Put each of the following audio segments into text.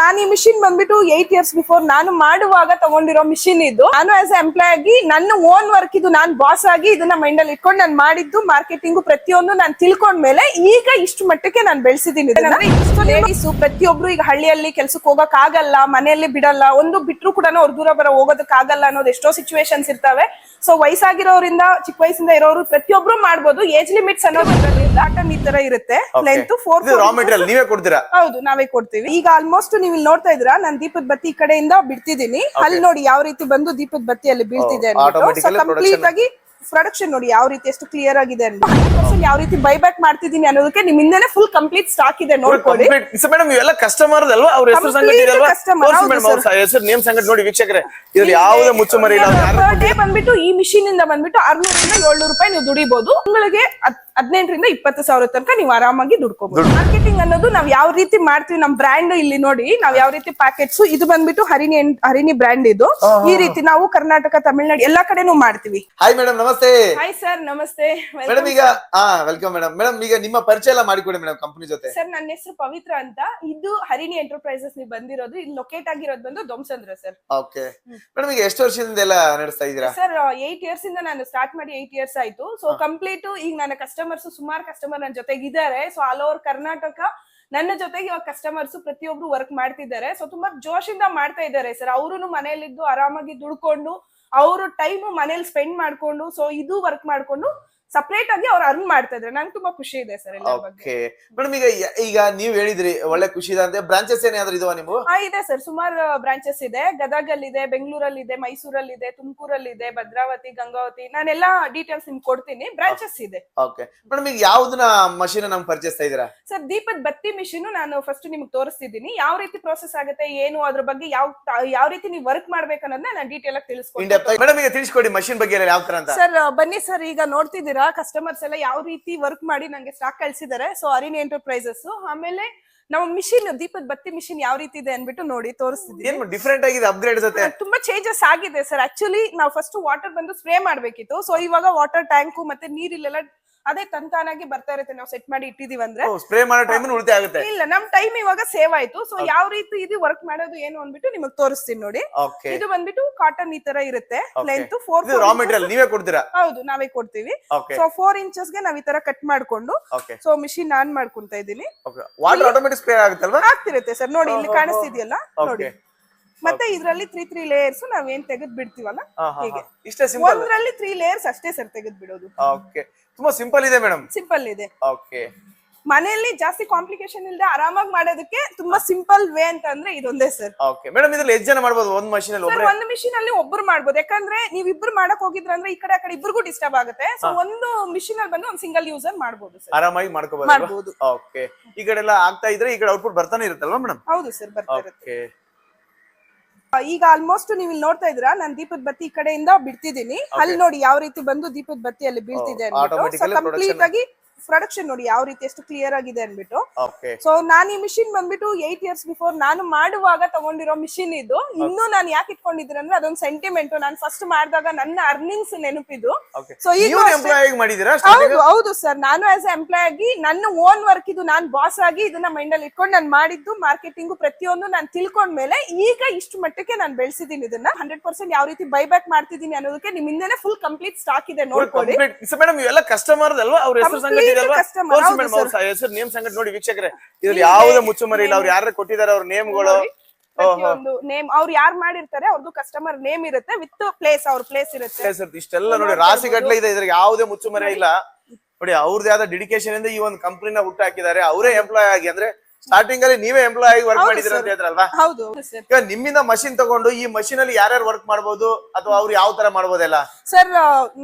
ನಾನು ಈ ಮಿಷಿನ್ ಬಂದ್ಬಿಟ್ಟು ಏಟ್ ಇಯರ್ಸ್ ಬಿಫೋರ್ ನಾನು ಮಾಡುವಾಗ ತಗೊಂಡಿರೋ ಮಿಷಿನ್ ಇದು. ನಾನು ಆಸ್ ಎಂಪ್ಲಾಯ್ ಆಗಿ ನನ್ನ ಓನ್ ವರ್ಕ್ ಇದು ನಾನು ಬಾಸ್ ಆಗಿ ಇದನ್ನ ಮೈಂಡ್ ಅಲ್ಲಿ ಇಟ್ಕೊಂಡು ನಾನು ಮಾಡಿದ್ದು ಮಾರ್ಕೆಟಿಂಗ್ ಪ್ರತಿಯೊಂದು ನಾನು ತಿಳ್ಕೊಂಡ್ಮೇಲೆ ಈಗ ಇಷ್ಟು ಮಟ್ಟಕ್ಕೆ ನಾನು ಬೆಳೆಸಿದ್ದೀನಿ. ಇಷ್ಟು ಲೇಡೀಸ್ ಪ್ರತಿಯೊಬ್ರು ಈಗ ಹಳ್ಳಿಯಲ್ಲಿ ಕೆಲ್ಸಕ್ಕೆ ಹೋಗಕ್ ಆಗಲ್ಲ ಮನೆಯಲ್ಲಿ ಬಿಡಲ್ಲ ಒಂದು ಬಿಟ್ರು ಕೂಡ ಅವ್ರ ದೂರ ಬರ ಹೋಗೋದಕ್ಕೆ ಆಗಲ್ಲ ಅನ್ನೋದು ಎಷ್ಟೋ ಸಿಚುವೇಶನ್ಸ್ ಇರ್ತವೆ. ಸೊ ವಯಸ್ಸಾಗಿರೋರಿಂದ ಚಿಕ್ಕ ವಯಸ್ಸಿಂದ ಇರೋರು ಪ್ರತಿಯೊಬ್ರು ಮಾಡ್ಬೋದು. ಏಜ್ ಲಿಮಿಟ್ಸ್ ಅನ್ನೋದು ಪ್ಯಾಟರ್ನ್ ಈ ತರ ಇರುತ್ತೆ. ಲೆಂತ್ ಫೋರ್ ರಾ ಮೆಟೀರಿಯಲ್ ನೀವೇ ಕೊಡ್ತೀರಾ? ಹೌದು ನಾವೇ ಕೊಡ್ತೀವಿ. ಈಗ ಆಲ್ಮೋಸ್ಟ್ ನೀವು ಇಲ್ಲಿ ನೋಡ್ತಾ ಇದ್ದೀರಾ? ನಾನು ದೀಪದ ಬತ್ತಿ ಈ ಕಡೆಯಿಂದ ಬಿಡ್ತಿದ್ದೀನಿ. ಅಲ್ಲಿ ನೋಡಿ ಯಾವ ರೀತಿ ಬಂದು ದೀಪದ ಬತ್ತಿ ಅಲ್ಲಿ ಬೀಳ್ತಿದೆ Oh, ಕಂಪ್ಲೀಟ್ ಆಗಿ ಪ್ರೊಡಕ್ಷನ್ ನೋಡಿ ಯಾವ ರೀತಿ ಎಷ್ಟು ಕ್ಲಿಯರ್ ಆಗಿದೆ ಅಂತ ಯಾವ ರೀತಿ ಬೈ ಬ್ಯಾಕ್ ಮಾಡ್ತಿದ್ದೀನಿ ಅನ್ನೋದಕ್ಕೆ ನಿಮ್ಮಿಂದನೇ ಫುಲ್ ಕಂಪ್ಲೀಟ್ ಸ್ಟಾಕ್ ಇದೆ ನೋಡ್ಕೊಳ್ಳಿ. ಮೇಡಮ್ ಇವೆಲ್ಲ ಕಸ್ಟಮರ್ ಅಲ್ವಾ? ಅವ್ರ ಹೆಸರು ಸಂಗತಿ Complete ಇದಲ್ವಾ? customer, ತೋರಿಸಿ ಹೌದು ಮೇಡಮ್ ಅವ್ರ sir. ಹೆಸರು ನೇಮ್ ಸಂಗತಿ ನೋಡಿ ವೀಕ್ಷಕರೇ. ಇದ್ರಲ್ಲಿ ಯಾವುದೇ ಮುಚ್ಚುಮರಿ ಇಲ್ಲ ಅವ್ರು ಯಾರು ಪರ್ ಡೇ ಬಂದ್ಬಿಟ್ಟು ಈ ಮಿಷಿನ್ ಇಂದ ಬಂದ್ಬಿಟ್ಟು ಆರ್ನೂರಿಂದ ಏಳ್ನೂರು ರೂಪಾಯಿ ನೀವು ದುಡಿಬಹುದು ತಿಂಗಳಿಗೆ ಹದಿನೆಂಟರಿಂದ ಇಪ್ಪತ್ತು ಸಾವಿರ ತನಕ ನೀವು ಆರಾಮಾಗಿ ದುಡ್ಕೋಬಹುದು ಮಾರ್ಕೆಟಿಂಗ್ ಅನ್ನೋದು ನಾವ್ ಯಾವ ರೀತಿ ಮಾಡ್ತೀವಿ ನಮ್ ಬ್ರ್ಯಾಂಡ್ ಇಲ್ಲಿ ನೋಡಿ ನಾವ್ ಯಾವ ರೀತಿ ಪ್ಯಾಕೆಟ್ಸ್ ಇದು ಬಂದ್ಬಿಟ್ಟು ಹರಿಣಿ ಹರಿಣಿ ಬ್ರ್ಯಾಂಡ್ ಇದು. ಈ ರೀತಿ ನಾವು ಕರ್ನಾಟಕ ತಮಿಳ್ನಾಡು ಎಲ್ಲಾ ಕಡೆನು ಮಾಡ್ತೀವಿ. ಹಾಯ್ ಮೇಡಮ್ ನಮಸ್ತೆ. ಹಾಯ್ ಸರ್ ನಮಸ್ತೆ. ಮೇಡಮ್ ಈಗ ಹಾ ವೆಲ್ಕಮ್ ಮೇಡಮ್ ಮೇಡಮ್ ಈಗ ನಿಮ್ಮ ಪರಿಚಯ ಎಲ್ಲ ಮಾಡಿಕೊಡಿ ಮೇಡಮ್ ಕಂಪನಿ ಜೊತೆ. ಸರ್ ನನ್ನ ಹೆಸರು ಪವಿತ್ರ ಅಂತ. ಇದು ಹರಿಣಿ ಎಂಟರ್ಪ್ರೈಸಸ್ ನೀವು ಬಂದಿರೋದು ಇಲ್ಲಿ ಲೊಕೇಟ್ ಆಗಿರೋದು ಬಂದು ದೊಮ್ಸಂದ್ರ ಸರ್ ಓಕೆ ಮೇಡಮ್ ಈಗ ಎಷ್ಟು ವರ್ಷದಿಂದ ಎಲ್ಲ ನಡೆಸ್ತಾ ಇದೀರಾ? ಸರ್ ಏಟ್ ಇಯರ್ಸ್ ಇಂದ ನಾನು ಸ್ಟಾರ್ಟ್ ಮಾಡಿ ಏಟ್ ಇಯರ್ಸ್ ಆಯ್ತು. ಸೊ ಕಂಪ್ಲೀಟ್ ಈಗ ನನ್ನ ಕಸ್ಟಮರ್ಸ್ ಸುಮಾರು ಕಸ್ಟಮರ್ ನನ್ನ ಜೊತೆಗೆ ಇದ್ದಾರೆ ಸೊ ಆಲ್ ಓವರ್ ಕರ್ನಾಟಕ ನನ್ನ ಜೊತೆಗೆ ಇವಾಗ ಕಸ್ಟಮರ್ಸ್ ಪ್ರತಿಯೊಬ್ರು ವರ್ಕ್ ಮಾಡ್ತಿದ್ದಾರೆ. ಸೊ ತುಂಬಾ ಜೋಶಿಂದ ಮಾಡ್ತಾ ಇದ್ದಾರೆ ಸರ್. ಅವರು ಮನೆಯಲ್ಲಿದ್ದು ಆರಾಮಾಗಿ ದುಡ್ಕೊಂಡು, ಅವರು ಟೈಮ್ ಮನೇಲಿ ಸ್ಪೆಂಡ್ ಮಾಡ್ಕೊಂಡು ಸೊ ಇದು ವರ್ಕ್ ಮಾಡ್ಕೊಂಡು ಸಪ್ರೇಟ್ ಆಗಿ ಅವ್ರು ಅರ್ನ್ ಮಾಡ್ತಾ ಇದ್ರೆ. ನಂಗೆ ತುಂಬಾ ಖುಷಿ ಇದೆ ಸರ್ ಬಗ್ಗೆ. ಓಕೆ ಮೇಡಮ್ ಈಗ ಈಗ ನೀವ್ ಹೇಳಿದ್ರಿ ಒಳ್ಳೆ ಖುಷಿ ಇದೆ ಅಂದ್ರೆ ಬ್ರಾಂಚಸ್ ಏನಾದ್ರು ಇದಾವ ನೀವು ಹಾ ಇದೆ ಸರ್. ಸುಮಾರು ಬ್ರಾಂಚಸ್ ಇದೆ ಗದಗಲ್ಲಿ ಇದೆ. ಬೆಂಗಳೂರಲ್ಲಿ ಇದೆ ಮೈಸೂರಲ್ಲಿ ಇದೆ ತುಮಕೂರಲ್ಲಿ ಇದೆ ಭದ್ರಾವತಿ ಗಂಗಾವತಿ. ನಾನೆಲ್ಲಾ ಡೀಟೇಲ್ಸ್ ನಿಮ್ಗೆ ಕೊಡ್ತೀನಿ. ಬ್ರಾಂಚಸ್ ಇದೆ. ಓಕೆ ಮೇಡಮ್ ಈಗ ಯಾವ್ದನ್ನ ಮಷೀನ್ ನಮ್ಗೆ ಪರಿಚಯಿಸ್ತಾ ಇದ್ದೀರಾ? ಸರ್ ದೀಪದ ಬತ್ತಿ ಮಿಷಿನ್ ನಾನು ಫಸ್ಟ್ ನಿಮ್ಗೆ ತೋರಿಸ್ತಿದ್ದೀನಿ. ಯಾವ ರೀತಿ ಪ್ರೋಸೆಸ್ ಆಗುತ್ತೆ ಏನು ಅದ್ರ ಬಗ್ಗೆ ಯಾವ ಯಾವ ರೀತಿ ನೀವು ವರ್ಕ್ ಮಾಡ್ಬೇಕು ಅನ್ನೋದನ್ನ ನಾನು ಡೀಟೇಲ್ ಆಗಿ ತಿಳಿಸ್ಕೊಡ್ತೀನಿ. ಮೇಡಮ್ ಈಗ ತಿಳಿಸ್ಕೊಡಿ ಮಷೀನ್ ಬಗ್ಗೆ ಎಲ್ಲ ಯಾವ ತರ ಅಂತ. ಸರ್ ಬನ್ನಿ ಸರ್. ಈಗ ನೋಡ್ತಿದ್ದೀರಾ ಕಸ್ಟಮರ್ಸ್ ಎಲ್ಲ ಯಾವ ರೀತಿ ವರ್ಕ್ ಮಾಡಿ ನಂಗೆ ಸ್ಟಾಕ್ ಕಳ್ಸಿದ್ದಾರೆ ಸೊ ಅರಿನಿ ಎಂಟರ್ಪ್ರೈಸಸ್ ಆಮೇಲೆ ನಮ್ಮ ಮಿಷಿನ್ ದೀಪದ ಬತ್ತಿ ಮಿಷಿನ್ ಯಾವ ರೀತಿ ಇದೆ ಅನ್ಬಿಟ್ಟು ನೋಡಿ ತೋರಿಸ್ತಿದ್ದೀವಿ ಏನ್ ಡಿಫ್ರೆಂಟ್ ಆಗಿದೆ ಅಪ್ಗ್ರೇಡ್ ಜೊತೆ? ತುಂಬಾ ಚೇಂಜಸ್ ಆಗಿದೆ ಸರ್. ಆಕ್ಚುಲಿ ನಾವು ಫಸ್ಟ್ ವಾಟರ್ ಬಂದು ಸ್ಪ್ರೇ ಮಾಡ್ಬೇಕಿತ್ತು. ಸೊ ಇವಾಗ ವಾಟರ್ ಟ್ಯಾಂಕು ಮತ್ತೆ ನೀರಿಲ್ಲೆಲ್ಲ ಅದೇ ತಂತಾನಾಗಿ ಬರ್ತಾ ಇರುತ್ತೆ ನಾವು ಸೆಟ್ ಮಾಡಿ ಇಟ್ಟಿದೀವಿ ಅಂದ್ರೆ. ಸ್ಪ್ರೇ ಮಾಡೋ ಟೈಮ್ ಉಳಿತಾಯ ಆಗುತ್ತೆ. ಇಲ್ಲ ನಮ್ ಟೈಮ್ ಇವಾಗ ಸೇವ್ ಆಯ್ತು. ಸೊ ಯಾವ ರೀತಿ ಇದು ವರ್ಕ್ ಮಾಡೋದು ಏನು ಅಂದ್ಬಿಟ್ಟು ನಿಮಗೆ ತೋರಿಸ್ತೀನಿ ನೋಡಿ. ಇದು ಬಂದ್ಬಿಟ್ಟು ಕಾಟನ್ ಈ ತರ ಇರುತ್ತೆ. ಲೆಂತ್ ಫೋರ್ ಇದು ರಾ ಮೆಟೀರಿಯಲ್ ನೀವೇ ಕೊಡ್ತೀರಾ? ಹೌದು ನಾವೇ ಕೊಡ್ತೀವಿ. ಓಕೆ ಸೊ ಫೋರ್ ಇಂಚಸ್ಗೆ ನಾವ್ ಈ ತರ ಕಟ್ ಮಾಡ್ಕೊಂಡು ಓಕೆ ಸೊ ಮಿಷಿನ್ ಆನ್ ಮಾಡ್ಕೊಂತ ಇದೀನಿ ಓಕೆ ವಾಟರ್ ಆಟೋಮೆಟಿಕ್ ಸ್ಪ್ರೇ ಆಗುತ್ತಲ್ವಾ? ಆಗ್ತಿರುತ್ತೆ ಸರ್. ನೋಡಿ ಇಲ್ಲಿ ಕಾಣಿಸ್ತಿದ್ಯಲ್ಲ? ನೋಡಿ. ಮತ್ತೆ ಇದ್ರಲ್ಲಿ ತ್ರೀ ತ್ರೀ ಲೇಯರ್ಸ್ ನಾವ್ ಏನ್ ತೆಗೆದ್ ಬಿಡ್ತೀವಲ್ಲ? ಹೀಗೆ. ಇಷ್ಟೇ ಸಿಂಪಲ್ ಒಂದ್ರಲ್ಲಿ ತ್ರೀ ಲೇಯರ್ಸ್ ಅಷ್ಟೇ ಸರ್ ತೆಗೆದ್ ಬಿಡೋದು. ಓಕೆ ತುಂಬಾ ಸಿಂಪಲ್ ಇದೆ ಮೇಡಮ್ ಸಿಂಪಲ್ ಇದೆ. ಓಕೆ ಮನೆಯಲ್ಲಿ ಜಾಸ್ತಿ ಕಾಂಪ್ಲಿಕೇಶನ್ ಇಲ್ಲದೆ ಆರಾಮಾಗಿ ಮಾಡೋದಕ್ಕೆ ತುಂಬಾ ಸಿಂಪಲ್ ವೇ ಅಂತ ಅಂದ್ರೆ ಇದೊಂದೇ ಸರ್ ಓಕೆ ಮೇಡಮ್ ಇದ್ರಲ್ಲಿ ಎಷ್ಟು ಜನ ಮಾಡಬಹುದು ಒಂದ್ ಮಷೀನ್ ಅಲ್ಲಿ ಸರ್ ಒಬ್ರೆ? ಒಂದು ಮಿಷಿನ್ ಅಲ್ಲಿ ಒಬ್ರು ಮಾಡ್ಬೋದು. ಯಾಕಂದ್ರೆ ನೀವ್ ಇಬ್ರು ಮಾಡಕ್ ಹೋಗಿದ್ರ ಅಂದ್ರೆ ಈ ಕಡೆ ಆ ಕಡೆ ಇಬ್ರಿಗೂ ಡಿಸ್ಟರ್ಬ್ ಆಗುತ್ತೆ. ಸೊ ಒಂದು ಮಿಷಿನ್ ಅಲ್ಲಿ ಬಂದು ಒಂದು ಸಿಂಗಲ್ ಯೂಸರ್ ಮಾಡಬಹುದು ಸರ್ ಆರಾಮಾಗಿ ಮಾಡ್ಕೋಬಹುದು ಮಾಡ್ಬೋದು. ಓಕೆ ಈ ಕಡೆ ಎಲ್ಲ ಆಗ್ತಾ ಇದ್ರೆ ಈ ಕಡೆ ಔಟ್ಪುಟ್ ಬರ್ತಾನೆ ಇರುತ್ತಲ್ವಾ ಮೇಡಮ್ ಹೌದು ಸರ್ ಬರ್ತಾ ಇರುತ್ತೆ. ಓಕೆ ಈಗ ಆಲ್ಮೋಸ್ಟ್ ನೀವು ಇಲ್ಲಿ ನೋಡ್ತಾ ಇದ್ರ ನಾನು ದೀಪದ ಬತ್ತಿ ಈ ಕಡೆಯಿಂದ ಬಿಡ್ತಿದ್ದೀನಿ. ಅಲ್ಲಿ ನೋಡಿ ಯಾವ ರೀತಿ ಬಂದು ದೀಪದ ಬತ್ತಿ ಅಲ್ಲಿ ಬೀಳ್ತಿದೆ ಕಂಪ್ಲೀಟ್ ಆಗಿ ಪ್ರೊಡಕ್ಷನ್ ನೋಡಿ ಯಾವ ರೀತಿ ಎಷ್ಟು ಕ್ಲಿಯರ್ ಆಗಿದೆ ಅನ್ಬಿಟ್ಟು ಓಕೆ ಸೊ ನಾನು ಈ ಮಿಷಿನ್ ಬಂದ್ಬಿಟ್ಟು ಏಟ್ ಇಯರ್ಸ್ ಬಿಫೋರ್ ನಾನು ಮಾಡುವಾಗ ತಗೊಂಡಿರೋ ಮಿಷಿನ್ ಇದು. ಇನ್ನು ನಾನು ಯಾಕೆ ಇಟ್ಕೊಂಡಿದ್ದೀನಿ ಅಂದ್ರೆ ಅದೊಂದು ಸೆಂಟಿಮೆಂಟ್ ನಾನು ಫಸ್ಟ್ ಮಾಡಿದಾಗ ನನ್ನ ಅರ್ನಿಂಗ್ಸ್ ನೆನಪಿದು. ಸೊ ಈಗ ಹೌದು ಹೌದು ಸರ್ ನಾನು ಆಸ್ ಎಂಪ್ಲಾಯ್ ಆಗಿ ನನ್ನ ಓನ್ ವರ್ಕ್ ಇದು ನಾನು ಬಾಸ್ ಆಗಿ ಇದನ್ನ ಮೈಂಡ್ ಅಲ್ಲಿ ಇಟ್ಕೊಂಡು ನಾನು ಮಾಡಿದ್ದು ಮಾರ್ಕೆಟಿಂಗ್ ಪ್ರತಿಯೊಂದು ನಾನು ತಿಳ್ಕೊಂಡ್ಮೇಲೆ ಈಗ ಇಷ್ಟು ಮಟ್ಟಕ್ಕೆ ನಾನು ಬೆಳೆಸಿದ್ದೀನಿ ಇದನ್ನ. ಹಂಡ್ರೆಡ್ ಪರ್ಸೆಂಟ್ ಯಾವ ರೀತಿ ಬೈ ಬ್ಯಾಕ್ ಮಾಡ್ತಿದ್ದೀನಿ ಅನ್ನೋದಕ್ಕೆ ನಿಮ್ಮಿಂದನೇ ಫುಲ್ ಕಂಪ್ಲೀಟ್ ಸ್ಟಾಕ್ ಇದೆ ನೋಡ್ಕೊಳ್ಳಿ. ಮೇಡಮ್ ಇವೆಲ್ಲ ಕಸ್ಟಮರ್ ಅಲ್ವಾ? ಅವ್ರ ಹೆಸರು ಹೆಸರು ನೇಮ್ ಸಂಗತ್ ನೋಡಿ ವೀಕ್ಷಕರೇ. ಇದ್ರಲ್ಲಿ ಯಾವುದೇ ಮುಚ್ಚುಮರಿ ಇಲ್ಲ ಅವ್ರು ಯಾರು ಕೊಟ್ಟಿದ್ದಾರೆ ಅವ್ರ ನೇಮ್ಗಳು? ಒಂದು ನೇಮ್ ಅವ್ರು ಯಾರು ಮಾಡಿರ್ತಾರೆ ಅವ್ರದ್ದು ಕಸ್ಟಮರ್ ನೇಮ್ ಇರುತ್ತೆ ವಿತ್ ಪ್ಲೇಸ್ ಅವ್ರ ಪ್ಲೇಸ್ ಇರುತ್ತೆ. ಇಷ್ಟೆಲ್ಲ ನೋಡಿ ರಾಸಿ ಗಟ್ಲೆ ಇದೆ ಇದ್ರಿಗೆ ಯಾವುದೇ ಮುಚ್ಚುಮರೆ ಇಲ್ಲ. ನೋಡಿ ಅವ್ರದೇ ಆದ ಡೆಡಿಕೇಶನ್ ಇಂದ ಈ ಒಂದು ಕಂಪ್ನಿನ ಹುಟ್ಟು ಹಾಕಿದ್ದಾರೆ. ಅವರೇ ಎಂಪ್ಲಾಯ್ ಆಗಿ ಅಂದ್ರೆ ಸ್ಟಾರ್ಟಿಂಗ್ ಅಲ್ಲಿ ನೀವೇ ಎಂಪ್ಲಾಯ್ ಆಗಿ ವರ್ಕ್ ಮಾಡಿದಿರ ಅಂತ sir. ಹೇಳಿದ್ರಲ್ವಾ? ಹೌದು ಸರ್ ಈಗ ನಿಮ್ಮಿಂದ ಮಷಿನ್ ತಗೊಂಡು ಈ ಮಷಿನ್ ಅಲ್ಲಿ ಯಾರ್ಯಾರು ವರ್ಕ್ ಮಾಡಬಹುದು ಅಥವಾ ಅವ್ರು ಯಾವ ತರ ಮಾಡಬಹುದೆಲ್ಲ ಸರ್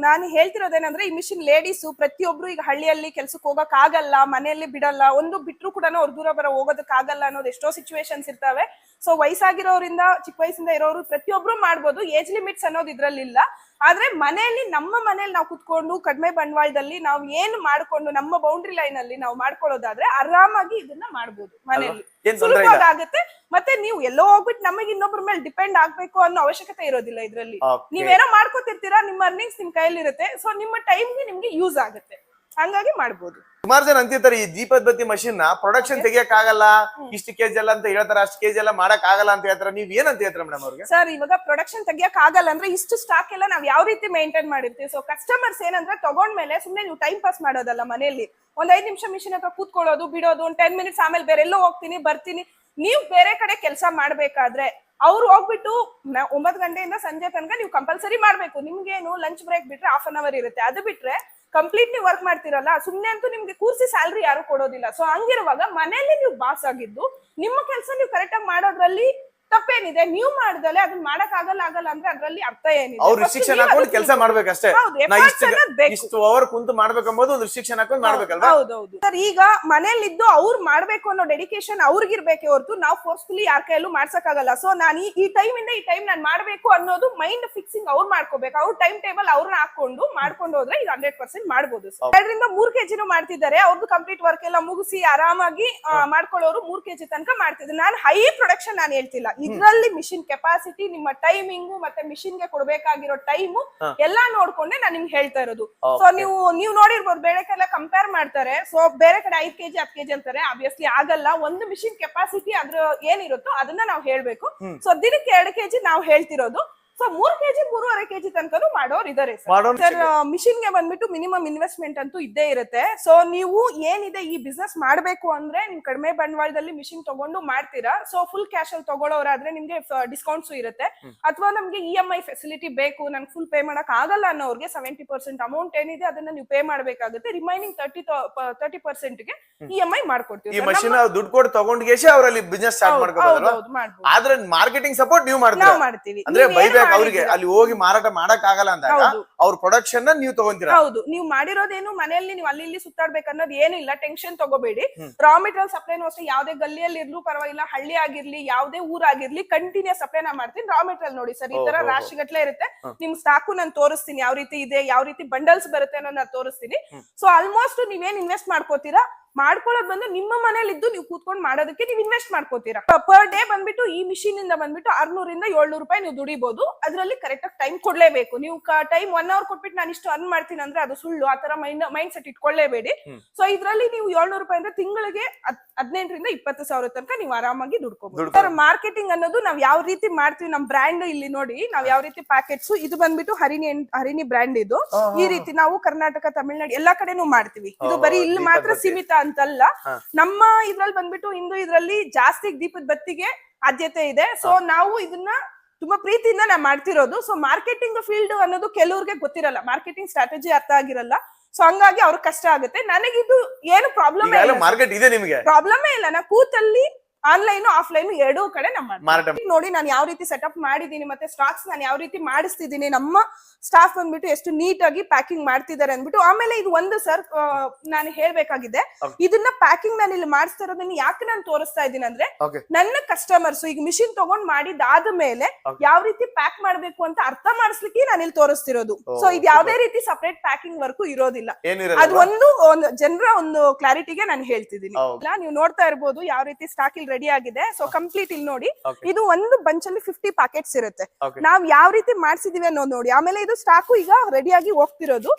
ನಾನು ಹೇಳ್ತಿರೋದೇನಂದ್ರೆ ಈ ಮಿಷಿನ್ ಲೇಡೀಸ್ ಪ್ರತಿಯೊಬ್ರು ಈಗ ಹಳ್ಳಿಯಲ್ಲಿ ಕೆಲ್ಸಕ್ಕೆ ಹೋಗಕ್ ಆಗಲ್ಲ ಮನೆಯಲ್ಲಿ ಬಿಡಲ್ಲ ಒಂದು ಬಿಟ್ರು ಕೂಡ ಅವ್ರ ದೂರ ಬರ ಹೋಗೋದಕ್ ಆಗಲ್ಲ ಅನ್ನೋದು ಎಷ್ಟೋ ಸಿಚುವೇಶನ್ಸ್ ಇರ್ತವೆ. ಸೊ ವಯಸ್ಸಾಗಿರೋರಿಂದ ಚಿಕ್ಕ ವಯಸ್ಸಿಂದ ಇರೋರು ಪ್ರತಿಯೊಬ್ರು ಮಾಡ್ಬೋದು ಏಜ್ ಲಿಮಿಟ್ಸ್ ಅನ್ನೋದು ಇದ್ರಲ್ಲಿ ಇಲ್ಲ ಆದ್ರೆ ಮನೆಯಲ್ಲಿ ನಮ್ಮ ಮನೇಲಿ ನಾವು ಕುತ್ಕೊಂಡು ಕಡಿಮೆ ಬಂಡವಾಳದಲ್ಲಿ ನಾವು ಏನು ಮಾಡ್ಕೊಂಡು ನಮ್ಮ ಬೌಂಡ್ರಿ ಲೈನ್ ಅಲ್ಲಿ ನಾವು ಮಾಡ್ಕೊಳ್ಳೋದಾದ್ರೆ ಆರಾಮಾಗಿ ಇದನ್ನ ಮಾಡ್ಬೋದು. ಮನೆಯಲ್ಲಿ ಸುಲಭವಾಗಿ ಆಗುತ್ತೆ ಮತ್ತೆ ನೀವು ಎಲ್ಲೋ ಹೋಗ್ಬಿಟ್ಟು ನಮಗೆ ಇನ್ನೊಬ್ಬರ ಮೇಲೆ ಡಿಪೆಂಡ್ ಆಗ್ಬೇಕು ಅನ್ನೋ ಅವಶ್ಯಕತೆ ಇರೋದಿಲ್ಲ ಇದ್ರಲ್ಲಿ. ನೀವೇನೋ ಮಾಡ್ಕೋತಿರ್ತೀರಾ ನಿಮ್ಮ ಅರ್ನಿಂಗ್ಸ್ ನಿಮ್ ಕೈಯಲ್ಲಿ ಇರುತ್ತೆ ಸೊ ನಿಮ್ಮ ಟೈಮ್ಗೆ ನಿಮ್ಗೆ ಯೂಸ್ ಆಗುತ್ತೆ. ಹಂಗಾಗಿ ಮಾಡ್ಬೋದು. ಸುಮಾರು ಜನ ಅಂತಿರ್ತಾರೆ ಈ ದೀಪದ ಬತ್ತಿ ಮಷಿನ್ನ ಪ್ರೊಡಕ್ಷನ್ ತೆಗಿಯಕ್ ಆಗಲ್ಲ ಇಷ್ಟು ಕೆಜಿ ಎಲ್ಲ ಅಂತ ಹೇಳ್ತಾರೆ ಅಷ್ಟು ಕೆಜಿ ಎಲ್ಲ ಮಾಡಕ್ ಆಗಲ್ಲ ಅಂತ ಹೇಳ್ತಾರೆ. ನೀವ್ ಏನಂತ ಹೇಳ್ತಾರೆ ಮೇಡಮ್ ಅವ್ರಿಗೆ? ಸರ್ ಇವಾಗ ಪ್ರೊಡಕ್ಷನ್ ತೆಗಿಯಕ್ ಆಗಲ್ಲ ಅಂದ್ರೆ ಇಷ್ಟು ಸ್ಟಾಕ್ ಎಲ್ಲ ನಾವ್ ಯಾವ ರೀತಿ ಮೇಂಟೈನ್ ಮಾಡಿರ್ತೀವಿ? ಸೊ ಕಸ್ಟಮರ್ಸ್ ಏನಂದ್ರೆ ತಗೊಂಡ್ಮೇಲೆ ಸುಮ್ನೆ ನೀವು ಟೈಮ್ ಪಾಸ್ ಮಾಡೋದಲ್ಲ ಮನೆಯಲ್ಲಿ ಒಂದ್ ಐದ್ ನಿಮಿಷ ಮಿಷಿನ್ ಹತ್ರ ಕೂತ್ಕೊಳ್ಳೋದು, ಬಿಡೋದು, ಒಂದ್ ಟೆನ್ ಮಿನಿಟ್ಸ್ ಆಮೇಲೆ ಬೇರೆ ಎಲ್ಲೋ ಹೋಗ್ತೀನಿ, ಬರ್ತೀನಿ. ನೀವು ಬೇರೆ ಕಡೆ ಕೆಲಸ ಮಾಡ್ಬೇಕಾದ್ರೆ ಅವ್ರು ಹೋಗ್ಬಿಟ್ಟು ಒಂಬತ್ತು ಗಂಟೆಯಿಂದ ಸಂಜೆ ತನಕ ನೀವು ಕಂಪಲ್ಸರಿ ಮಾಡ್ಬೇಕು. ನಿಮ್ಗೇನು ಲಂಚ್ ಬ್ರೇಕ್ ಬಿಟ್ರೆ ಹಾಫ್ ಅನ್ ಅವರ್ ಇರುತ್ತೆ. ಅದು ಬಿಟ್ರೆ ಕಂಪ್ಲೀಟ್ ನೀವು ವರ್ಕ್ ಮಾಡ್ತಿರಲ್ಲ, ಸುಮ್ನೆ ಅಂತೂ ನಿಮ್ಗೆ ಕೂರ್ಸಿ ಸ್ಯಾಲ್ರಿ ಯಾರು ಕೊಡೋದಿಲ್ಲ. ಸೊ ಹಂಗಿರುವಾಗ ಮನೆಯಲ್ಲಿ ನೀವು ಬಾಸ್ ಆಗಿದ್ದು, ನಿಮ್ಮ ಕೆಲಸ ನೀವು ಕರೆಕ್ಟ್ ಆಗಿ ಮಾಡೋದ್ರಲ್ಲಿ ತಪ್ಪೇನಿದೆ? ನೀವು ಮಾಡ್ದಲೆ ಅದನ್ನ ಮಾಡಕ್ ಆಗಲ್ಲ ಆಗಲ್ಲ ಅಂದ್ರೆ ಅದ್ರಲ್ಲಿ ಅರ್ಥ ಏನಿದೆ? ಅವ್ರು ರಿಸ್ಟ್ರಿಕ್ಷನ್ ಹಾಕೊಂಡು ಕೆಲಸ ಮಾಡ್ಬೇಕಷ್ಟೇ. ಹೌದು, ನಾ efforts ಇಷ್ಟು ಅನ್ನೋದ್ ಬೇಕು. ಇಷ್ಟು ಅವರ್ ಕುಂತು ಮಾಡ್ಬೇಕಂಬೋದು ಒಂದು ರಿಸ್ಟ್ರಿಕ್ಷನ್ ಹಾಕೊಂಡು ಮಾಡ್ಬೇಕಲ್ವಾ? ಹೌದೌದು. ಸರ್ ಈಗ ಮನೇಲಿದ್ದು ಅವ್ರು ಮಾಡ್ಬೇಕು ಅನ್ನೋ ಡೆಡಿಕೇಶನ್ ಅವ್ರಿಗಿರ್ಬೇಕೆ ಹೊರತು ನಾವು ಫೋರ್ಸ್ಫುಲಿ ಯಾರ ಕೈಯಲ್ಲೂ ಮಾಡ್ಸಕ್ಕಾಗಲ್ಲ ಸೊ ನಾನು ಈ- ಈ ಟೈಮ್ ಇಂದ ಈ ಟೈಮ್ ನಾನು ಮಾಡ್ಬೇಕು ಅನ್ನೋದು ಮೈಂಡ್ ಫಿಕ್ಸಿಂಗ್ ಅವ್ರು ಮಾಡ್ಕೋಬೇಕು. ಅವ್ರ ಟೈಮ್ ಟೇಬಲ್ ಅವ್ರನ್ನ ಹಾಕೊಂಡು ಮಾಡ್ಕೊಂಡು ಹೋದ್ರೆ ಇದು ಹಂಡ್ರೆಡ್ ಪರ್ಸೆಂಟ್ ಮಾಡ್ಬೋದು sir. ಎರಡರಿಂದ ಮೂರ್ ಕೆಜಿನೂ ಮಾಡ್ತಿದ್ದಾರೆ. ಅವ್ರದ್ದು ಕಂಪ್ಲೀಟ್ ವರ್ಕ್ ಎಲ್ಲ ಮುಗಿಸಿ ಆರಾಮಾಗಿ ಆ, ಮಾಡ್ಕೊಳ್ಳೋರು ಮೂರ್ ಕೆಜಿ ತನಕ ಮಾಡ್ತಿದ್ರು ನಾನು ಹೈ ಪ್ರೊಡಕ್ಷನ್ ನಾನು ಹೇಳ್ತಿಲ್ಲ. ಇದ್ರಲ್ಲಿ ಮಿಷಿನ್ ಕೆಪಾಸಿಟಿ ನಿಮ್ಮ ಟೈಮಿಂಗ್ ಮತ್ತೆ ಮಿಷಿನ್ಗೆ ಕೊಡ್ಬೇಕಾಗಿರೋ ಟೈಮು ಎಲ್ಲಾ ನೋಡ್ಕೊಂಡೆ ನಾನು ನಿಮ್ಗೆ ಹೇಳ್ತಾ ಇರೋದು. ಸೊ ನೀವು ನೀವು ನೋಡಿರ್ಬೋದು ಬೇಳೆಕೆಲ್ಲ ಕಂಪೇರ್ ಮಾಡ್ತಾರೆ. ಸೊ ಬೇರೆ ಕಡೆ ಐದ್ ಕೆಜಿ ಹತ್ತು ಕೆಜಿ ಅಂತಾರೆ. ಆಬ್ವಿಯಸ್ಲಿ ಆಗಲ್ಲ. ಒಂದು ಮಿಷಿನ್ ಕೆಪಾಸಿಟಿ ಅದ್ರ ಏನಿರುತ್ತೋ ಅದನ್ನ ನಾವು ಹೇಳ್ಬೇಕು. ಸೊ ದಿನಕ್ಕೆ ಎರಡು ಕೆಜಿ ನಾವು ಹೇಳ್ತಿರೋದು. ಸೊ ಮೂರ್ ಕೆಜಿ ಮೂರುವರೆ ಕೆಜಿ ತನಕನೂ ಮಾಡೋರು ಇದಾರೆ ಮಾಡೋರು ಸರ್ ಮಿಷಿನ್ಗೆ ಬಂದ್ಬಿಟ್ಟು ಮಿನಿಮಮ್ ಇನ್ವೆಸ್ಟ್ಮೆಂಟ್ ಅಂತೂ ಇದ್ದೇ ಇರುತ್ತೆ. ಸೊ ನೀವು ಏನಿದೆ ಈ ಬಿಸ್ನೆಸ್ ಮಾಡ್ಬೇಕು ಅಂದ್ರೆ ನಿಮ್ ಕಡಿಮೆ ಬಂಡವಾಳದಲ್ಲಿ ಮಿಷಿನ್ ತಗೊಂಡು ಮಾಡ್ತೀರಾ. ಸೊ ಫುಲ್ ಕ್ಯಾಶ್ ಅಲ್ಲಿ ತಗೊಳ್ಳೋರಾದ್ರೆ ನಿಮ್ಗೆ ಡಿಸ್ಕೌಂಟ್ಸ್ ಇರುತ್ತೆ. ಅಥವಾ ನಮ್ಗೆ ಇ ಎಂ ಐ ಫೆಸಿಲಿಟಿ ಬೇಕು ನನ್ಗೆ ಫುಲ್ ಪೇ ಮಾಡಕ್ ಆಗಲ್ಲ ಅನ್ನೋರ್ಗೆ ಸೆವೆಂಟಿ ಪರ್ಸೆಂಟ್ ಅಮೌಂಟ್ ಏನಿದೆ ಅದನ್ನ ನೀವು ಪೇ ಮಾಡ್ಬೇಕಾಗುತ್ತೆ. ರಿಮೈನಿಂಗ್ ತರ್ಟಿ ತರ್ಟಿ ಪರ್ಸೆಂಟ್ಗೆ ಇ ಎಂ ಐ ಮಾಡ್ಕೊಡ್ತೀವಿ ಈ. ಮಷಿನ್ ದುಡ್ಡು ಕೊಟ್ಟು ತಗೊಂಡ್ಗೆ ಅವರಲ್ಲಿ ಬಿಸ್ನೆಸ್ ಸ್ಟಾರ್ಟ್. ಆದ್ರೆ ಮಾರ್ಕೆಟಿಂಗ್ ಸಪೋರ್ಟ್ ನೀವು ಮಾಡ್ತೀವಿ. ಅಂದ್ರೆ ಅವ್ರಿಗೆ ಅಲ್ಲಿ ಹೋಗಿ ಮಾರಾಟ ಮಾಡಕ್ ಆಗಲ್ಲ ಅಂದಾಗ. ಅವ್ರ ಪ್ರೊಡಕ್ಷನ್ ನೀವು ತಗೊಂತೀರಾ? ಹೌದು. ನೀವು ಮಾಡಿರೋದೇನು ಮನೆಯಲ್ಲಿ ನೀವು ಅಲ್ಲಿ ಇಲ್ಲಿ ಸುತ್ತಾಡ್ಬೇಕು ಅನ್ನೋದು ಇಲ್ಲ. ಟೆನ್ಷನ್ ತಗೋಬೇಡಿ. ರಾ ಮೆಟೀರಿಯಲ್ ಸಪ್ಲೈನು ಅಷ್ಟೇ. ಯಾವ್ದೇ ಗಲ್ಲಿಯಲ್ಲಿ ಇರ್ಲೂ ಪರವಾಗಿಲ್ಲ. ಹಳ್ಳಿ ಆಗಿರ್ಲಿ ಯಾವ್ದೇ ಊರಾಗಿರ್ಲಿ ಕಂಟಿನ್ಯೂಸ್ ಸಪ್ಲೈ ನಾ ಮಾಡ್ತೀನಿ. ರಾ ಮೆಟೀರಿಯಲ್ ನೋಡಿ ಸರ್ ಈ ತರ ರಾಶಿ. ರಾಶಿಗಟ್ಲೆ ಇರುತ್ತೆ. ನಿಮ್ ಸ್ಟಾಕು ನಾನು ತೋರಿಸ್ತೀನಿ. ಯಾವ ರೀತಿ ಇದೆ ಯಾವ ರೀತಿ ಬಂಡಲ್ಸ್ ಬರುತ್ತೆ ಅನ್ನೋ ನಾನು ತೋರಿಸ್ತೀನಿ. ಸೊ ಆಲ್ಮೋಸ್ಟ್ ನೀವೇನ್ ಇನ್ವೆಸ್ಟ್ ಮಾಡ್ಕೋತೀರಾ? ಮಾಡ್ಕೊಳ್ಳೋದು ಬಂದು ನಿಮ್ಮ ಮನೇಲಿ ಇದ್ದು ನೀವು ಕೂತ್ಕೊಂಡು ಮಾಡೋದಕ್ಕೆ ನೀವು ಇನ್ವೆಸ್ಟ್ ಮಾಡ್ಕೋತೀರಾ. ಪರ್ ಡೇ ಬಂದ್ಬಿಟ್ಟು ಈ ಮಿಷಿನ್ ಇಂದ ಬಂದ್ಬಿಟ್ಟು ಆರ್ನೂರಿಂದ ಏಳ್ನೂರು ರೂಪಾಯಿ ನೀವು ದುಡಿಬಹುದು ಅದರಲ್ಲಿ ಕರೆಕ್ಟ್ ಆಗಿ ಟೈಮ್ ಕೊಡ್ಲೇಬೇಕು. ನೀವು ಟೈಮ್ ಒನ್ ಅವರ್ ಕೊಟ್ಬಿಟ್ಟು ನಾನು ಇಷ್ಟು ಅರ್ನ್ ಮಾಡ್ತೀನಿ ಅಂದ್ರೆ ಅದು ಸುಳ್ಳು. ಆ ತರ ಮೈಂಡ್ ಮೈಂಡ್ ಸೆಟ್ ಇಟ್ಕೊಳ್ಳೇಬೇಡಿ ಸೊ ಇದ್ರಲ್ಲಿ ನೀವು ಏಳ್ನೂರು ರೂಪಾಯಿ ಅಂದ್ರೆ ತಿಂಗಳಿಗೆ ಹದಿನೆಂಟರಿಂದ ಇಪ್ಪತ್ತು ಸಾವಿರ ತನಕ ನೀವು ಆರಾಮಾಗಿ ದುಡ್ಕೋಬಹುದು ದುಡ್ಕೊ- ಸರ್ ಮಾರ್ಕೆಟಿಂಗ್ ಅನ್ನೋದು ನಾವ್ ಯಾವ ರೀತಿ ಮಾಡ್ತೀವಿ ನಮ್ ಬ್ರ್ಯಾಂಡ್ ಇಲ್ಲಿ ನೋಡಿ ನಾವ್ ಯಾವ ರೀತಿ ಪ್ಯಾಕೆಟ್ಸ್ ಇದು ಬಂದ್ಬಿಟ್ಟು ಹರಿಣಿ ಹರಿಣಿ ಬ್ರ್ಯಾಂಡ್ ಇದು. ಈ ರೀತಿ ನಾವು ಕರ್ನಾಟಕ ತಮಿಳ್ನಾಡು ಎಲ್ಲಾ ಕಡೆನೂ ಮಾಡ್ತೀವಿ. ಇದು ಬರೀ ಇಲ್ಲಿ ಮಾತ್ರ. ಸೀಮಿತ ಅಂತಲ್ಲ. ನಮ್ಮ ಇದ್ರಲ್ಲಿ ಬಂದ್ಬಿಟ್ಟು ಇಂದು ಇದ್ರಲ್ಲಿ ಜಾಸ್ತಿ ದೀಪದ ಬತ್ತಿಗೆ ಆದ್ಯತೆ ಇದೆ. ಸೊ ನಾವು ಇದನ್ನ ತುಂಬಾ ಪ್ರೀತಿಯಿಂದ ನಾವು ಮಾಡ್ತಿರೋದು. ಸೊ ಮಾರ್ಕೆಟಿಂಗ್ ಫೀಲ್ಡ್ ಅನ್ನೋದು ಕೆಲವ್ರಿಗೆ ಗೊತ್ತಿರಲ್ಲ. ಮಾರ್ಕೆಟಿಂಗ್ ಸ್ಟ್ರಾಟಜಿ ಅರ್ಥ ಆಗಿರಲ್ಲ. ಸೊ ಹಂಗಾಗಿ ಅವ್ರಿಗೆ ಕಷ್ಟ ಆಗುತ್ತೆ. ನನಗಿದು ಏನು ಪ್ರಾಬ್ಲಮ್ ಪ್ರಾಬ್ಲಮೇ ಮಾರ್ಕೆಟ್ ಇದೆ ನಿಮ್ಗೆ. ಪ್ರಾಬ್ಲಮೇ ಇಲ್ಲ. ನಾ ಕೂತಲ್ಲಿ ಆನ್ಲೈನ್ ಆಫ್ಲೈನ್ ಎರಡೂ ಕಡೆ ಮಾಡ್ತೀವಿ. ನೋಡಿ ನಾನು ಯಾವ ರೀತಿ ಸೆಟಪ್ ಮಾಡಿದೀನಿ ಮತ್ತೆ ಸ್ಟಾಕ್ಸ್ ನಾನು ಯಾವ ರೀತಿ ಮಾಡಿಸ್ತಿದ್ದೀನಿ ನಮ್ಮ ಸ್ಟಾಫ್ ಬಂದ್ಬಿಟ್ಟು ಎಷ್ಟು ನೀಟ್ ಆಗಿ ಪ್ಯಾಕಿಂಗ್ ಮಾಡ್ತಿದ್ದಾರೆ ಅಂದ್ಬಿಟ್ಟು ಆಮೇಲೆ ಇದು ಒಂದು ಸರ್ ನಾನು ಹೇಳ್ಬೇಕಾಗಿದೆ Okay. ಇದನ್ನ ಪ್ಯಾಕಿಂಗ್ ನಾನು ಇಲ್ಲಿ ಮಾಡಿಸ್ತಾ ಇರೋದನ್ನ ಯಾಕೆ ನಾನು ತೋರಿಸ್ತಾ ಇದ್ದೀನಿ ಅಂದ್ರೆ ಓಕೆ ನನ್ನ ಕಸ್ಟಮರ್ಸ್ ಈಗ ಮಿಷಿನ್ ತಗೊಂಡ್ ಮಾಡಿದಾದ ಮೇಲೆ Okay. ಯಾವ ರೀತಿ ಪ್ಯಾಕ್ ಮಾಡ್ಬೇಕು ಅಂತ ಅರ್ಥ ಮಾಡಿಸ್ಲಿಕ್ಕೆ ನಾನು ಇಲ್ಲಿ ತೋರಿಸ್ತಿರೋದು ಸೊ ಇದು ಯಾವ್ದೇ ರೀತಿ ಸಪರೇಟ್ ಪ್ಯಾಕಿಂಗ್ ವರ್ಕು ಇರೋದಿಲ್ಲ ಅದು ಏನಿರಲ್ಲ ಒಂದು ಒಂದು ಜನರ ಒಂದು ಕ್ಲಾರಿಟಿಗೆ ನಾನು ಹೇಳ್ತಿದ್ದೀನಿ. ಇಲ್ಲ ನೀವು ನೋಡ್ತಾ ಇರ್ಬೋದು ಯಾವ ರೀತಿ ಸ್ಟಾಕ್ ಇಲ್ಲಿ ರೆಡಿ ಆಗಿದೆ. ಸೊ ಕಂಪ್ಲೀಟ್ ಇಲ್ಲಿ ನೋಡಿ. ಇದು ಒಂದು ಬಂಚ್ ಅಲ್ಲಿ ಫಿಫ್ಟಿ ಪ್ಯಾಕೆಟ್ಸ್ ಇರುತ್ತೆ. ನಾವ್ ಯಾವ ರೀತಿ ಮಾಡ್ಸಿದೀವಿ ಅನ್ನೋದು ನೋಡಿ. ಆಮೇಲೆ ಇದು ಸ್ಟಾಕು ಈಗ ರೆಡಿ ಆಗಿ ಹೋಗ್ತಿರೋದು.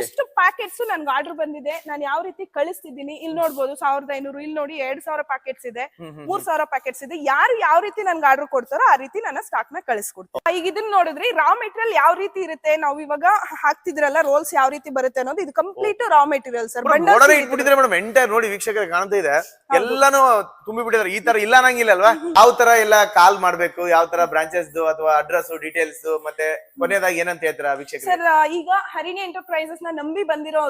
ಎಷ್ಟು ಪ್ಯಾಕೆಟ್ಸ್ ನನ್ಗೆ ಆರ್ಡರ್ ಬಂದಿದೆ. ನಾನು ಯಾವ ರೀತಿ ಕಳಿಸ್ತಿದ್ದೀನಿ. ಇಲ್ಲಿ ನೋಡ್ಬೋದು ಸಾವಿರದ ಐನೂರು ಇಲ್ಲಿ ನೋಡಿ ಎರಡ್ ಸಾವಿರ ಪ್ಯಾಕೆಟ್ಸ್ ಇದೆ. ಮೂರ್ ಸಾವಿರ ಪ್ಯಾಕೆಟ್ಸ್ ಇದೆ. ಯಾರು ಯಾವ ರೀತಿ ನನ್ಗೆ ಆರ್ಡರ್ ಕೊಡ್ತಾರೋ ಆ ರೀತಿ ನನ್ನ ಸ್ಟಾಕ್ನ ಕಳಿಸ್ಕೊಡ್ತೀನಿ. ಈಗ ಇದನ್ನ ನೋಡಿದ್ರಿ ರಾ ಮೆಟೀರಿಯಲ್ ಯಾವ ರೀತಿ ಇರುತ್ತೆ? ನಾವು ಇವಾಗ ಹಾಕ್ತಿದ್ರಲ್ಲ ರೋಲ್ಸ್ ಯಾವ ರೀತಿ ಬರುತ್ತೆ ಅನ್ನೋದು. ಇದು ಕಂಪ್ಲೀಟ್ ರಾ ಮೆಟೀರಿಯಲ್ ಸರ್. ಗೋಡನೆ ಇಟ್ಬಿಟ್ಟಿದ್ರೆ ಮೇಡಮ್ ಎಂಟೈರ್ ನೋಡಿ ವೀಕ್ಷಕರಿಗೆ ಕಾಣ್ತಾ ಇದೆ. ಎಲ್ಲಾನು ತುಂಬಿ ಬಿಟ್ಟಿದ್ದಾರೆ ಈ ತರ ಇಲ್ಲ ಅಲ್ವಾ ಯಾವ ತರ ಎಲ್ಲ ಕಾಲ್ ಮಾಡ್ಬೇಕು ಯಾವ ತರ ಬ್ರಾಂಚಸ್ ಅಥವಾ ಅಡ್ರೆಸ್ ಡೀಟೇಲ್ಸ್ ಮತ್ತೆ ಕೊನೆಯದಾಗಿ ಏನಂತ ಹೇಳ್ತೀರಾ ವೀಕ್ಷಕ ಸರ್ ಈಗ ಹರಿಣಿ ಎಂಟರ್ಪ್ರೈಸಸ್ನ ನಂಬಿ ಬಂದಿರೋ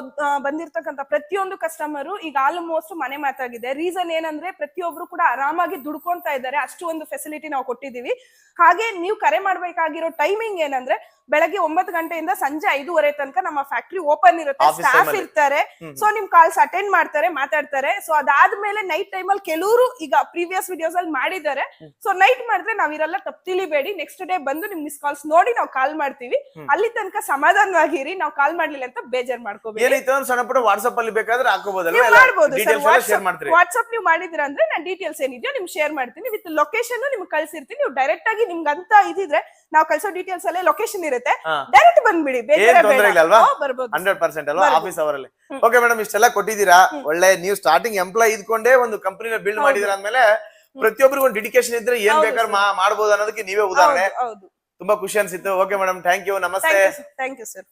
ಬಂದಿರತಕ್ಕಂತ ಪ್ರತಿಯೊಂದು ಕಸ್ಟಮರ್ ಈಗ ಆಲ್ಮೋಸ್ಟ್ ಮನೆ ಮಾತಾಗಿದೆ. ರೀಸನ್ ಏನಂದ್ರೆ ಪ್ರತಿಯೊಬ್ರು ಕೂಡ ಆರಾಮಾಗಿ ದುಡ್ಕೊಂತಾ ಇದ್ದಾರೆ. ಅಷ್ಟು ಒಂದು ಫೆಸಿಲಿಟಿ ನಾವು ಕೊಟ್ಟಿದೀವಿ ಹಾಗೆ ನೀವು ಕರೆ ಮಾಡ್ಬೇಕಾಗಿರೋ ಟೈಮಿಂಗ್ ಏನಂದ್ರೆ ಬೆಳಗ್ಗೆ ಒಂಬತ್ತು ಗಂಟೆಯಿಂದ ಸಂಜೆ ಐದೂವರೆ ತನಕ ನಮ್ಮ ಫ್ಯಾಕ್ಟ್ರಿ ಓಪನ್ ಇರುತ್ತೆ. ಸ್ಟಾಫ್ ಇರ್ತಾರೆ. ಸೊ ನಿಮ್ ಕಾಲ್ಸ್ ಅಟೆಂಡ್ ಮಾಡ್ತಾರೆ ಮಾತಾಡ್ತಾರೆ. ಸೊ ಅದಾದ್ಮೇಲೆ ನೈಟ್ ಟೈಮ್ ಅಲ್ಲಿ ಕೆಲವರು ಈಗ ಪ್ರೀವಿಯಸ್ ವಿಡಿಯೋಸ್ ಅಲ್ಲಿ ಮಾಡಿದ್ದಾರೆ. ಸೊ ನೈಟ್ ಮಾಡಿದ್ರೆ ನಾವಿರಲ್ಲ ತಪ್ಪು ತಿಳಿಬೇಡಿ. ನೆಕ್ಸ್ಟ್ ಡೇ ಬಂದು ನಿಮ್ ಮಿಸ್ ಕಾಲ್ಸ್ ನೋಡಿ ನಾವು ಕಾಲ್ ಮಾಡ್ತೀವಿ. ಅಲ್ಲಿ ತನಕ ಸಮಾಧಾನವಾಗಿರಿ ನಾವು ಕಾಲ್ ಮಾಡ್ಲಿಲ್ಲ ಅಂತ ಬೇಜಾರ್ ಮಾಡ್ಕೋಬೇಕು ಸಣ್ಣ ಪುಟ್ಟ ವಾಟ್ಸ್ಆಪ್ ಅಲ್ಲಿ ಬೇಕಾದ್ರೆ ಹಾಕೋಬಹುದು ಮಾಡ್ಬೋದು. ವಾಟ್ಸ್ಆಪ್ ನೀವು ಮಾಡಿದ್ರ ಅಂದ್ರೆ ನಾನು ಡೀಟೇಲ್ಸ್ ಏನಿದೆಯೋ ನಿಮ್ಗೆ ಶೇರ್ ಮಾಡ್ತೀನಿ. ವಿತ್ ಲೊಕೇಶನ್ ನಿಮ್ಗೆ ಕಳ್ಸಿರ್ತೀನಿ. ನೀವು ಡೈರೆಕ್ಟ್ ಆಗಿ ನಿಮ್ಗೆ ಅಂತ ಇದಿದ್ರೆ ನಾವು ಕಳ್ಸೋ ಡೀಟೇಲ್ಸ್ ಅಲ್ಲೇ ಲೊಕೇಶನ್ ಇರುತ್ತೆ. ಡೈರೆಕ್ಟ್ ಬಂದ್ಬಿಡಿ. ಬರ್ಬೋದು. ಹಂಡ್ರೆಡ್ ಪರ್ಸೆಂಟ್ ಅಲ್ವಾ? ಆಫೀಸ್ ಅವರಲ್ಲಿ ಓಕೆ ಮೇಡಮ್ ಇಷ್ಟೆಲ್ಲ ಕೊಟ್ಟಿದ್ದೀರಾ? ಒಳ್ಳೆ ನೀವು ಸ್ಟಾರ್ಟಿಂಗ್ ಎಂಪ್ಲಾಯ್ ಇದ್ಕೊಂಡೇ ಒಂದು ಕಂಪನಿನ ಬಿಲ್ಡ್ ಮಾಡಿದಿರ ಅಂದ್ಮೇಲೆ ಪ್ರತಿಯೊಬ್ಬರಿಗೂ ಒಂದು ಡೆಡಿಕೇಶನ್ ಇದ್ರೆ ಏನ್ ಬೇಕಾದ್ರೆ ಮಾಡಬಹುದು ಅನ್ನೋದಕ್ಕೆ ನೀವೇ ಉದಾಹರಣೆ. ತುಂಬಾ ಖುಷಿ ಅನ್ಸಿತ್ತು. ಓಕೆ ಮೇಡಮ್ ಥ್ಯಾಂಕ್ ಯು ನಮಸ್ತೆ. Thank you sir